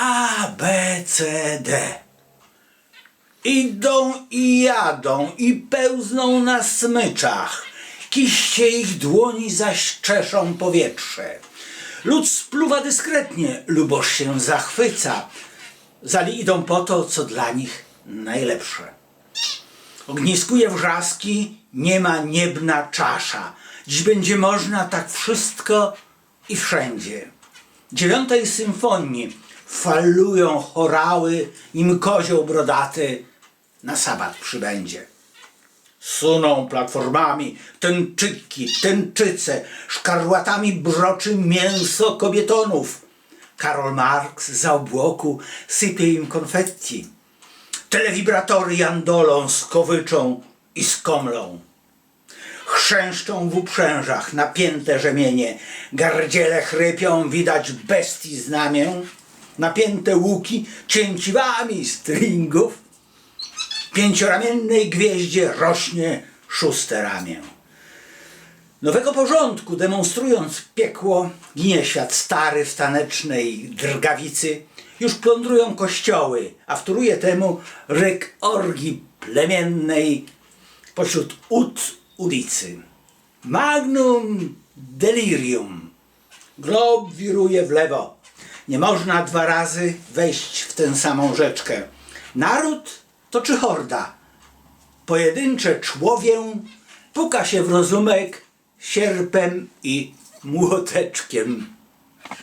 A, B, C, D. Idą i jadą i pełzną na smyczach. Kiście ich dłoni zaś czeszą powietrze. Lud spluwa dyskretnie, luboż się zachwyca. Zali idą po to, co dla nich najlepsze. Ogniskuje wrzaski, nie ma niebna czasza. Dziś będzie można tak wszystko i wszędzie. Dziewiątej symfonii falują chorały im kozioł brodaty na sabat przybędzie. Suną platformami tęczyki, tęczyce, szkarłatami broczy mięso kobietonów. Karol Marx za obłoku sypie im konfetti. Telewibratory jandolą skowyczą i skomlą. Chrzęszczą w uprzężach napięte rzemienie, gardziele chrypią, widać bestii znamię, napięte łuki cięciwami stringów, pięcioramiennej gwieździe rośnie szóste ramię. Nowego porządku demonstrując piekło, ginie świat stary w tanecznej drgawicy. Już plądrują kościoły, a wtóruje temu ryk orgii plemiennej pośród ud ulicy. Magnum delirium. Glob wiruje w lewo. Nie można dwa razy wejść w tę samą rzeczkę. Naród to czy horda? Pojedyncze człowię puka się w rozumek sierpem i młoteczkiem.